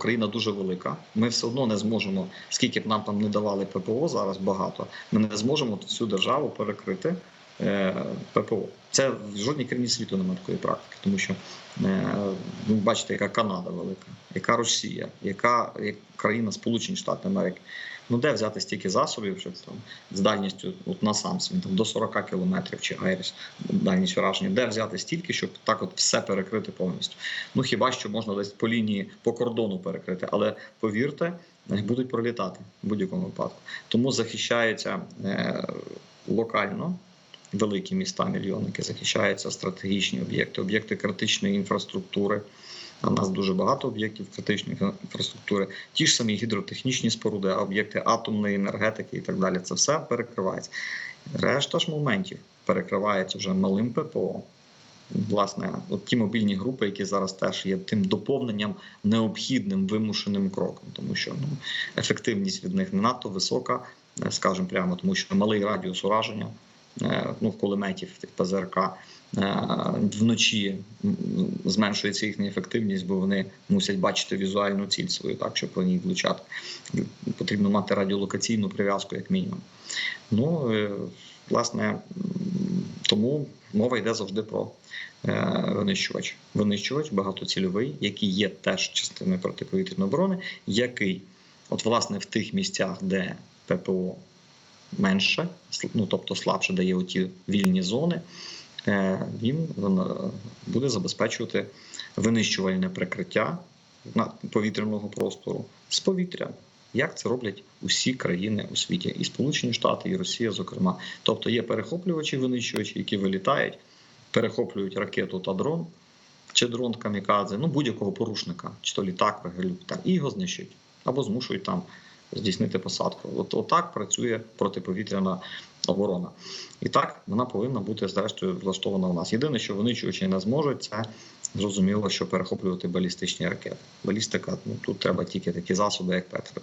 Україна дуже велика. Ми все одно не зможемо, скільки б нам там не давали ППО зараз багато. Ми не зможемо цю державу перекрити ППО. Це в жодній країні світу немає такої практики, тому що е, ви бачите, яка Канада велика, яка Росія, яка як країна Сполучені Штати Америки. Ну де взяти стільки засобів, що там з дальністю от на Самс, він там до 40 кілометрів чи Айріс, дальність враження, де взяти стільки, щоб так от все перекрити повністю. Ну хіба що можна десь по лінії по кордону перекрити, але повірте, будуть пролітати в будь-якому випадку. Тому захищається е, локально. Великі міста, мільйонники захищаються стратегічні об'єкти, об'єкти критичної інфраструктури. В нас дуже багато об'єктів критичної інфраструктури, ті ж самі гідротехнічні споруди, об'єкти атомної енергетики і так далі. Це все перекривається. Решта ж моментів перекривається вже малим ППО. Власне, от ті мобільні групи, які зараз теж є тим доповненням необхідним вимушеним кроком, тому що ну, ефективність від них не надто висока, скажімо прямо, тому що малий радіус ураження ну, кулеметів тих ПЗРК е, вночі зменшується їхня ефективність, бо вони мусять бачити візуальну ціль свою, так щоб по ній влучати. Потрібно мати радіолокаційну прив'язку, як мінімум. Ну, е, власне, тому мова йде завжди про е, винищувач. Винищувач багатоцільовий, який є теж частиною протиповітряної оборони, який, от власне, в тих місцях, де ППО менше, ну тобто слабше дає оті вільні зони, е, він е, буде забезпечувати винищувальне прикриття повітряного простору з повітря. Як це роблять усі країни у світі, і Сполучені Штати, і Росія, зокрема. Тобто є перехоплювачі, винищувачі, які вилітають, перехоплюють ракету та дрон, чи дрон камікадзе, ну будь-якого порушника, чи то літак, вертоліт, і його знищують або змушують там здійснити посадку. От отак працює протиповітряна оборона. І так вона повинна бути зрештою влаштована у нас. Єдине, що винищувачі не зможуть, це зрозуміло, що перехоплювати балістичні ракети. Балістика ну тут треба тільки такі засоби, як Петрик.